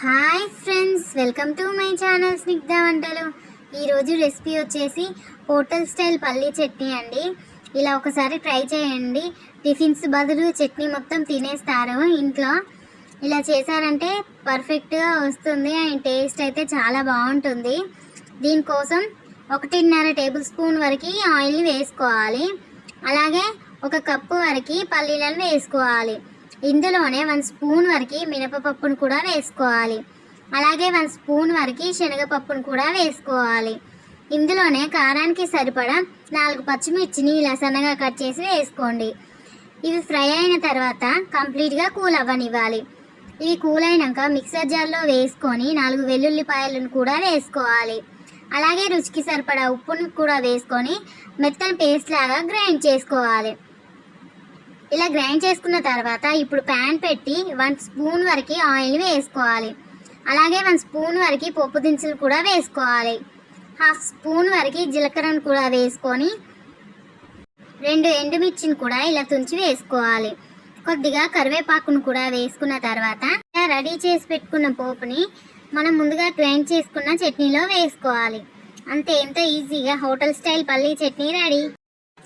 Hi friends welcome to my channel Snigdha వంటలు. ఈరోజు recipe వచ్చేసి హోటల్ స్టైల్ పల్లీ చట్నీ అండి. ఇలా ఒకసారి ట్రై చేయండి. టిఫిన్స్ బదులు చట్నీ మొత్తం తినేస్తారు ఇంట్లో. ఇలా చేశారంటే పర్ఫెక్ట్గా వస్తుంది అండ్ టేస్ట్ అయితే చాలా బాగుంటుంది. దీనికోసం ఒకటిన్నర టేబుల్ స్పూన్ వరకు ఆయిల్ని వేసుకోవాలి. అలాగే ఒక కప్పు వరకు పల్లీలను వేసుకోవాలి. ఇందులోనే వన్ స్పూన్ వరకు మినపపప్పును కూడా వేసుకోవాలి. అలాగే వన్ స్పూన్ వరకు శనగపప్పును కూడా వేసుకోవాలి. ఇందులోనే కారానికి సరిపడా నాలుగు పచ్చిమిర్చిని ఇలా సన్నగా కట్ చేసి వేసుకోండి. ఇవి ఫ్రై అయిన తర్వాత కంప్లీట్గా కూల్ అవ్వనివ్వాలి. ఇవి కూల్ అయినాక మిక్సర్ జార్లో వేసుకొని నాలుగు వెల్లుల్లిపాయలను కూడా వేసుకోవాలి. అలాగే రుచికి సరిపడా ఉప్పును కూడా వేసుకొని మెత్తని పేస్ట్ లాగా గ్రైండ్ చేసుకోవాలి. ఇలా గ్రైండ్ చేసుకున్న తర్వాత ఇప్పుడు ప్యాన్ పెట్టి వన్ స్పూన్ వరకు ఆయిల్ వేసుకోవాలి. అలాగే వన్ స్పూన్ వరకు పప్పు దినుసులు కూడా వేసుకోవాలి. హాఫ్ స్పూన్ వరకు జీలకర్రను కూడా వేసుకొని రెండు ఎండుమిర్చిని కూడా ఇలా తుంచి వేసుకోవాలి. కొద్దిగా కరివేపాకును కూడా వేసుకున్న తర్వాత ఇలా రెడీ చేసి పెట్టుకున్న పోపుని మనం ముందుగా గ్రైండ్ చేసుకున్న చట్నీలో వేసుకోవాలి. అంతే ఎంతో ఈజీగా హోటల్ స్టైల్ పల్లీ చట్నీ రెడీ.